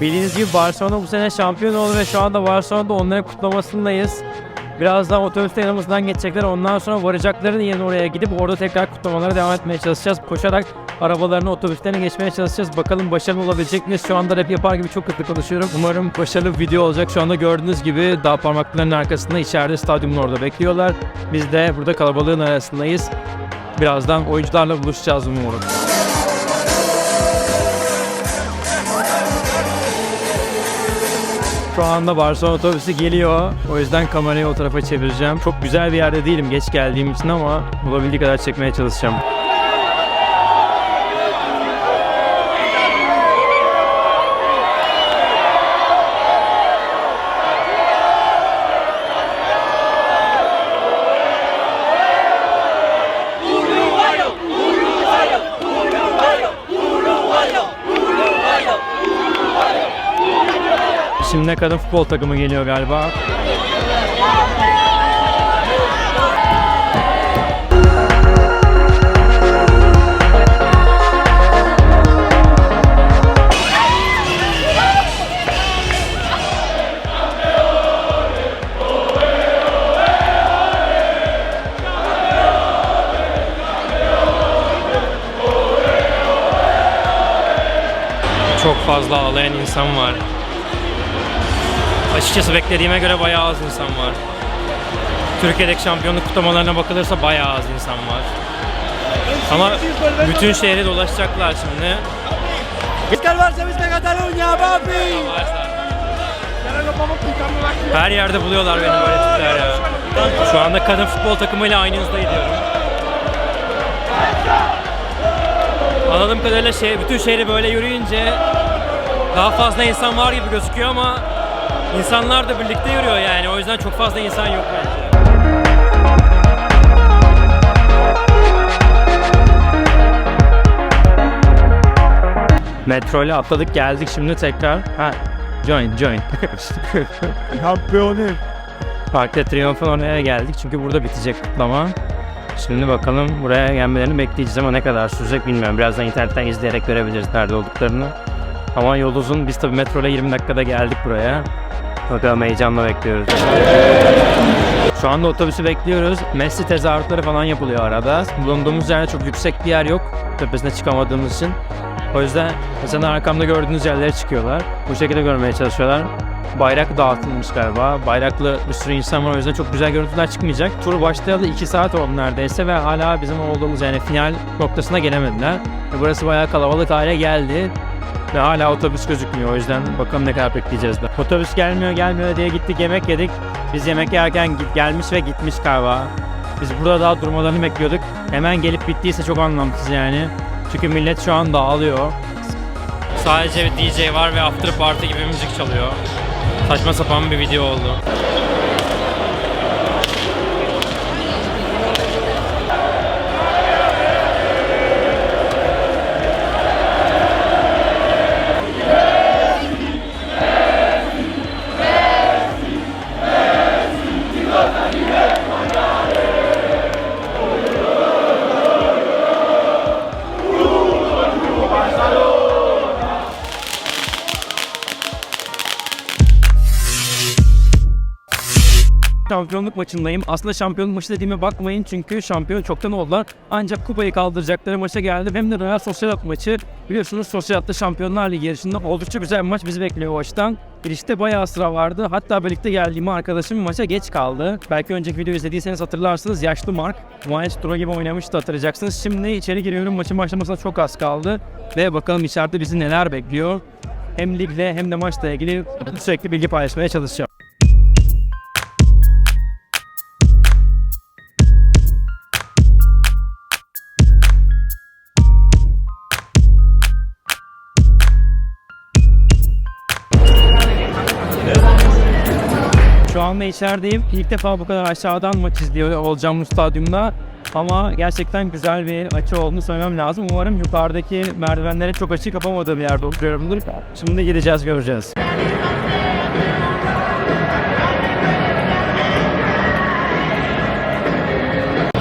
Bildiğiniz gibi Barcelona bu sene şampiyon oldu ve şu anda Barcelona'da onların kutlamasındayız. Birazdan otobüste yanımızdan geçecekler. Ondan sonra varacakların yerine oraya gidip orada tekrar kutlamalara devam etmeye çalışacağız. Koşarak arabalarını, otobüslerine geçmeye çalışacağız. Bakalım başarılı olabilecek miyiz? Şu anda rap yapar gibi çok hızlı konuşuyorum. Umarım başarılı bir video olacak. Şu anda gördüğünüz gibi dağ parmaklarının arkasında içeride stadyumun orada bekliyorlar. Biz de burada kalabalığın arasındayız. Birazdan oyuncularla buluşacağız umarım. Şu anda Barcelona otobüsü geliyor. O yüzden kamerayı o tarafa çevireceğim. Çok güzel bir yerde değilim geç geldiğim için ama olabildiği kadar çekmeye çalışacağım. Şimdi kadın futbol takımı geliyor galiba. Çok fazla ağlayan insan var. Açıkçası beklediğime göre bayağı az insan var. Türkiye'deki şampiyonluk kutlamalarına bakılırsa bayağı az insan var. Ama bütün şehri dolaşacaklar şimdi. Her yerde buluyorlar beni böyle tipler ya. Şu anda kadın futbol takımıyla aynı hızda gidiyorum. Anladığım kadarıyla şey, bütün şehri böyle yürüyünce daha fazla insan var gibi gözüküyor ama insanlar da birlikte yürüyor yani. O yüzden çok fazla insan yok bence. Metro ile atladık geldik şimdi tekrar. Ha, join join. Campeones. Park de Triomphe'un oraya geldik çünkü burada bitecek kutlama. Şimdi bakalım buraya gelmelerini bekleyeceğiz ama ne kadar sürecek bilmiyorum. Birazdan internetten izleyerek görebiliriz nerede olduklarını. Ama yol uzun. Biz tabii metro ile 20 dakikada geldik buraya. Bakalım heyecanla bekliyoruz. Şu anda otobüsü bekliyoruz. Messi tezahüratları falan yapılıyor arada. Bulunduğumuz yerde çok yüksek bir yer yok. Tepesine çıkamadığımız için. O yüzden mesela arkamda gördüğünüz yerlere çıkıyorlar. Bu şekilde görmeye çalışıyorlar. Bayrak dağıtılmış galiba. Bayraklı bir sürü insan var o yüzden çok güzel görüntüler çıkmayacak. Tur başlayalı 2 saat oldu neredeyse ve hala bizim olduğumuz yani final noktasına gelemediler. Burası bayağı kalabalık hale geldi. Ve hala otobüs gözükmüyor o yüzden bakalım ne kadar bekleyeceğiz de. Otobüs gelmiyor gelmiyor diye gittik yemek yedik. Biz yemek yerken gelmiş ve gitmiş galiba. Biz burada daha durmalarını bekliyorduk. Hemen gelip bittiyse çok anlamsız yani. Çünkü millet şu an dağılıyor. Sadece DJ var ve after party gibi müzik çalıyor. Saçma sapan bir video oldu. Şampiyonluk maçındayım. Aslında şampiyonluk maçı dediğime bakmayın çünkü şampiyon çoktan oldular. Ancak kupayı kaldıracakları maça geldim. Hem de Real Sociedad maçı. Biliyorsunuz Sociedad'da Şampiyonlar Ligi yarışında oldukça güzel bir maç bizi bekliyor o. Girişte bayağı sıra vardı. Hatta birlikte geldiğim arkadaşım maça geç kaldı. Belki önceki videoyu izlediyseniz hatırlarsınız. Yaşlı Mark. Maestro gibi oynamıştı hatırlayacaksınız. Şimdi içeri giriyorum. Maçın başlamasına çok az kaldı. Ve bakalım içeride bizi neler bekliyor. Hem ligle hem de maçla ilgili sürekli bilgi paylaşmaya çalışacağım. Anda içerideyim. İlk defa bu kadar aşağıdan maç izliyor olacağım bu stadyumda. Ama gerçekten güzel bir açı olduğunu söylemem lazım. Umarım yukarıdaki merdivenlere çok açı kapamadığı bir yerde oturuyorumdur. Şimdi gideceğiz göreceğiz.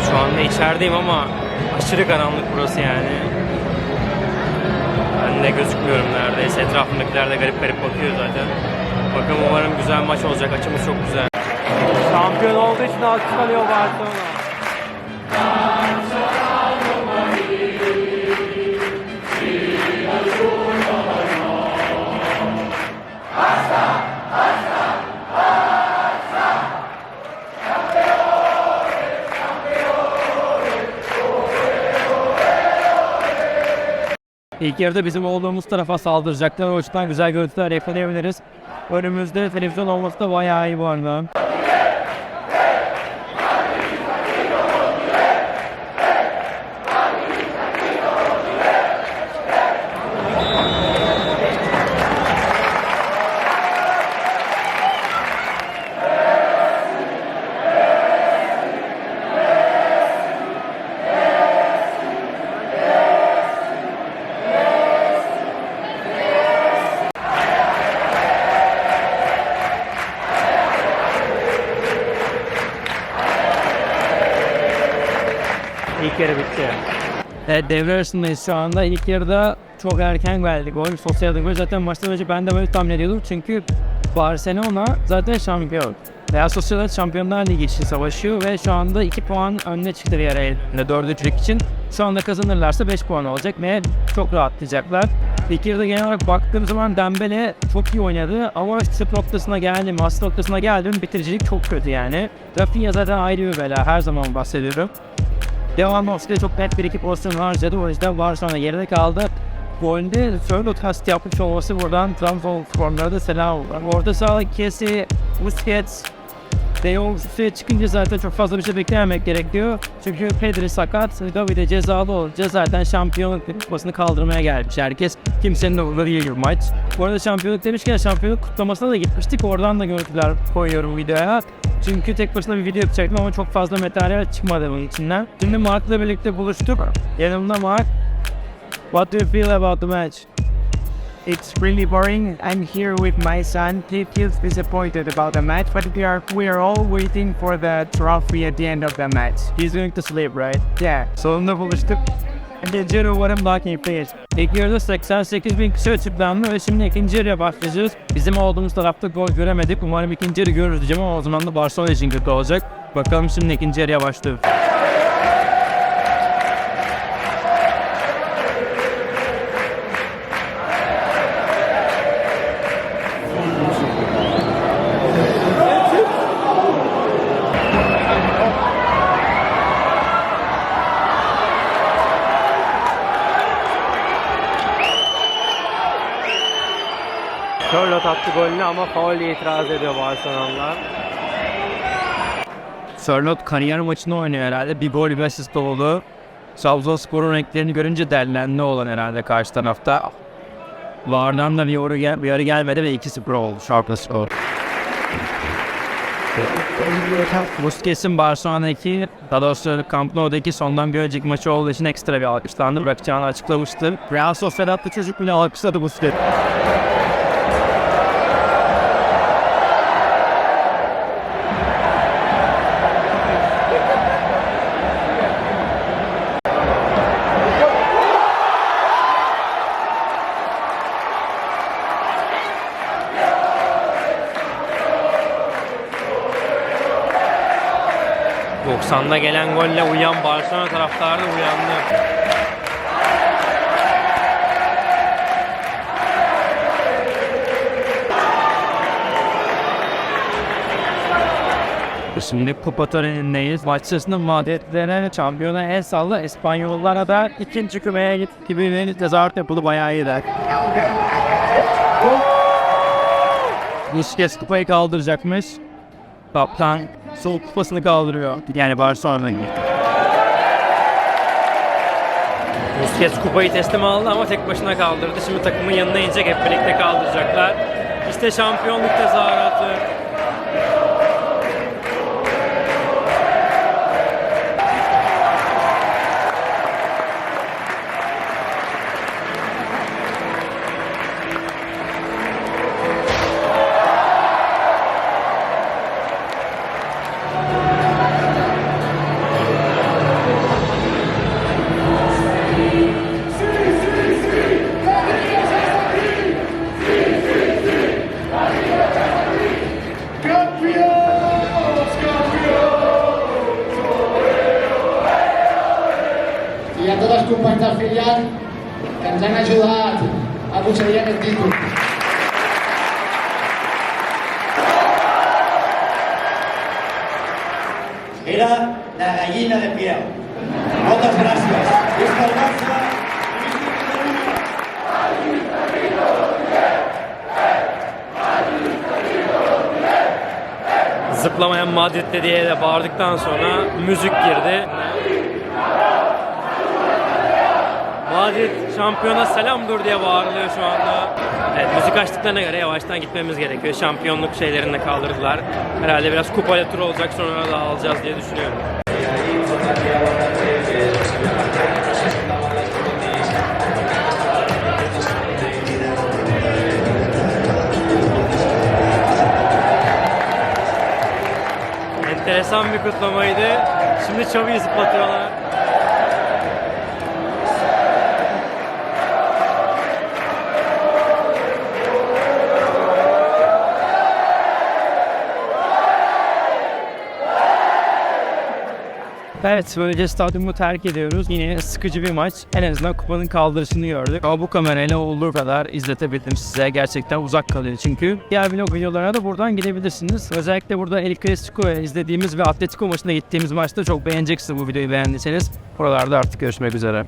Şu anda içerideyim ama aşırı karanlık burası yani. Ben de gözükmüyorum neredeyse. Etrafındakiler de garip garip bakıyor zaten. Bakın umarım güzel maç olacak. Açımız çok güzel. Şampiyon olduğu için alkış alıyor Barcelona. İlk yarıda bizim olduğumuz tarafa saldıracaklar. O yüzden güzel görüntüler yakalayabiliriz. Önümüzde televizyon olması da bayağı iyi bu arada. İlk yarı bitti. Evet devre arasındayız şu anda. İlk yarıda çok erken geldi gol. Sosyal gol zaten maçtan önce ben de böyle tahmin ediyordum. Çünkü Barcelona zaten şampiyon. Real Sociedad Şampiyonlar Ligi için savaşıyor ve şu anda 2 puan önüne çıktı Villarreal'de 4. lig için. Şu anda kazanırlarsa 5 puan olacak ve çok rahatlayacaklar. İlk yarıda genel olarak baktığım zaman Dembele çok iyi oynadı ama sıfır noktasına geldi, mas noktasına geldi mi bitiricilik çok kötü yani. Rafinha zaten ayrı bir bela her zaman bahsediyorum. Lewandowski çok net bir iki pozisyon harcadı. O yüzden Barcelona geride kaldı. Golde şöyle kast yapmış olması buradan Trabzonsporlara da selam. Orta saha Kesi, Busquets, De Jong üstüne çıkınca zaten çok fazla bir şey beklememek gerekiyor. Çünkü Pedri sakat, Gavi de cezalı olunca zaten şampiyonluk kupasını kaldırmaya gelmiş herkes. Kimsenin umurunda değil bu maç. Bu arada şampiyonluk demişken şampiyonluk kutlamasına da gitmiştik. Oradan da görüntüler koyuyorum videoya. Çünkü tek başına bir video yapacaktım ama çok fazla materyal çıkmadı bunun içinden. Şimdi Mark'la birlikte buluştuk. Yanımda Mark. What do you feel about the match? It's really boring. I'm here with my son. He feels disappointed about the match, but we are we are all waiting for the trophy at the end of the match. He's going to sleep, right? Yeah. Sonunda buluştuk. İkinci yarı umarım daha keyifliyiz. İlk yarıda 88 bin kişi açıklandı ve şimdi ikinci yarıya başlayacağız. Bizim olduğumuz tarafta gol göremedik. Umarım ikinci yarı görürüz diyeceğim ama o zaman da Barcelona için kötü olacak. Bakalım şimdi ikinci yarıya başlıyor. Ama faulü itiraz ediyor Barcelonalılar. Charlotte kariyer maçını oynuyor herhalde. Bir gol bir asist oldu. Trabzonspor'un renklerini görünce derlendi olan herhalde karşı tarafta. Vardan da bir yarı, gel bir yarı gelmedi ve 2-0 oldu Charlotte Spor. Busquets'in Barcelona'daki, daha doğrusu Camp Nou'daki sondan bir önceki maçı olduğu için ekstra bir alkışlandı. Bırakacağını açıklamıştı. Real Sociedad'da çocuk bile alkışladı Busquets. ...90'da gelen golle uyan Barcelona taraftarı da uyandı. Şimdi kupa törenindeyiz. Maç sırasında Madrid'lere şampiyona el salla. İspanyollara da ikinci kümeye git gibi bir tezahürat yapıldı. Bayağı iyiler. Busquets kupayı kaldıracakmış. Kaptan sol kupasını kaldırıyor. Yani Barcelona'nın. Busquets kupayı teslim aldı ama tek başına kaldırdı. Şimdi takımın yanına inecek hep birlikte kaldıracaklar. İşte şampiyonluk tezahüratı. Ens han ajudat a aconseguir aquest títol. Era la gallina de Pieu. Moltes gràcies. Visca el Barça. Zıplamayan Madrid'de diye de bağırdıktan sonra müzik girdi. Madrid şampiyona selamdır diye bağırılıyor şu anda. Evet müzik açtıklarına göre yavaştan gitmemiz gerekiyor. Şampiyonluk şeylerini de kaldırdılar. Herhalde biraz kupayla tur olacak sonra da alacağız diye düşünüyorum. Enteresan bir kutlamaydı. Şimdi Xavi'yi zıplatıyorlar. Evet böylece stadyumu terk ediyoruz. Yine sıkıcı bir maç. En azından kupanın kaldırışını gördük. Ama bu kamerayla olduğu kadar izletebildim size. Gerçekten uzak kalıyor çünkü. Diğer vlog videolarına da buradan gidebilirsiniz. Özellikle burada El Clasico'ya izlediğimiz ve Atletico maçına gittiğimiz maçta çok beğeneceksiniz bu videoyu beğendiyseniz. Buralarda artık görüşmek üzere.